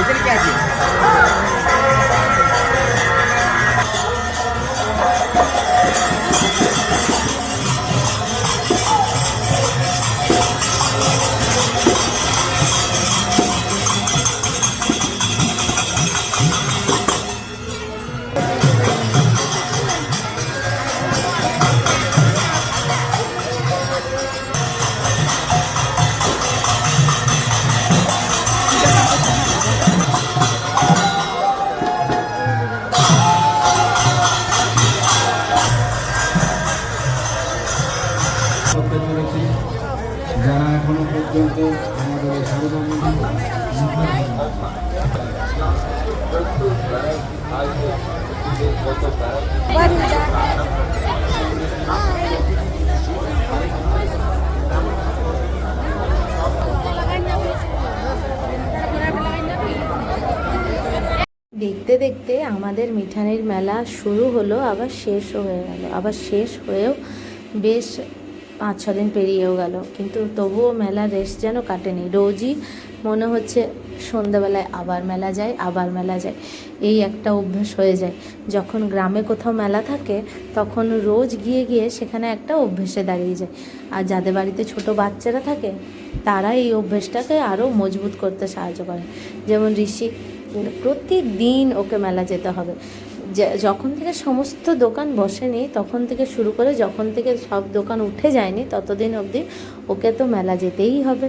এখানে কি আছে করতে চলেছি যারা এখনও পর্যন্ত আমাদের দেখতে দেখতে আমাদের মিঠানির মেলা শুরু হলো, আবার শেষও হয়ে গেল, আবার শেষ হয়েও বেশ পাঁচ ছ দিন পেরিয়েও গেল। কিন্তু তবুও মেলার রেস্ট যেন কাটেনি। রোজই মনে হচ্ছে সন্ধ্যাবেলায় আবার মেলা যায়, আবার মেলা যায়। এই একটা অভ্যেস হয়ে যায়। যখন গ্রামে কোথাও মেলা থাকে, তখন রোজ গিয়ে গিয়ে সেখানে একটা অভ্যেসে দাঁড়িয়ে যায়। আর যাদের বাড়িতে ছোট বাচ্চারা থাকে, তারা এই অভ্যেসটাকে আরও মজবুত করতে সাহায্য করে। যেমন ঋষি, প্রতিদিন ওকে মেলা যেতে হবে। যখন থেকে সমস্ত দোকান বসেনি, তখন থেকে শুরু করে যখন থেকে সব দোকান উঠে যায়নি, ততদিন অবধি ওকে তো মেলা যেতেই হবে।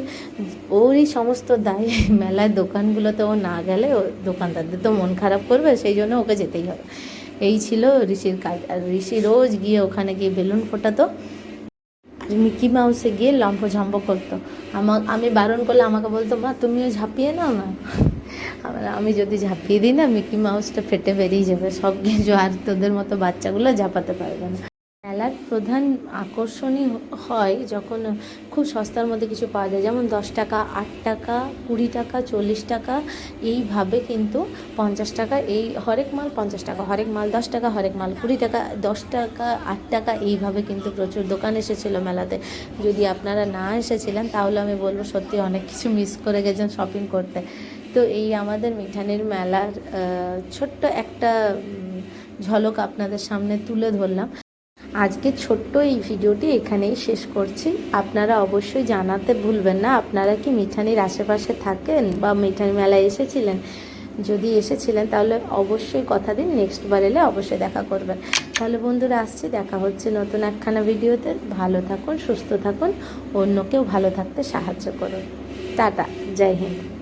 ওরই সমস্ত দায় মেলায় দোকানগুলোতে ও না গেলে ও দোকানদারদের তো মন খারাপ করবে, সেই জন্য ওকে যেতেই হবে। এই ছিল ঋষির কাজ। আর ঋষি রোজ গিয়ে ওখানে গিয়ে বেলুন ফোটাতো, আর মিকি মাউসে গিয়ে লম্ফ ঝম্প করতো। আমা, আমি বারণ করলে আমাকে বলতো, মা, তুমিও ঝাঁপিয়ে নাও না। আমি যদি ঝাঁপিয়ে দিই না, মিকি মাউসটা ফেটে বেরিয়ে যাবে। সব কিছু আর তোদের মতো বাচ্চাগুলো ঝাঁপাতে পারবে না। মেলার প্রধান আকর্ষণই হয় যখন খুব সস্তার মধ্যে কিছু পাওয়া যায়। যেমন দশ টাকা, আট টাকা, কুড়ি টাকা, চল্লিশ টাকা, এইভাবে কিন্তু পঞ্চাশ টাকা, এই হরেক মাল পঞ্চাশ টাকা, হরেক মাল দশ টাকা, হরেক মাল কুড়ি টাকা, দশ টাকা, আট টাকা, এইভাবে কিন্তু প্রচুর দোকান এসেছিল মেলাতে। যদি আপনারা না এসেছিলেন, তাহলে আমি বলব সত্যি অনেক কিছু মিস করে গেছেন শপিং করতে। তো এই আমাদের মিঠানির মেলার ছোট্ট একটা ঝলক আপনাদের সামনে তুলে ধরলাম। আজকে ছোট্ট এই ভিডিওটি এখানেই শেষ করছি। আপনারা অবশ্যই জানাতে ভুলবেন না, আপনারা কি মিঠানির আশেপাশে থাকেন বা মিঠানি মেলায় এসেছিলেন? যদি এসেছিলেন, তাহলে অবশ্যই কথা দিন নেক্সট বার এলে অবশ্যই দেখা করবেন। তাহলে বন্ধুরা, আসছি, দেখা হচ্ছে নতুন একখানা ভিডিওতে। ভালো থাকুন, সুস্থ থাকুন, অন্যকেও ভালো থাকতে সাহায্য করুন। টাটা, জয় হিন্দ।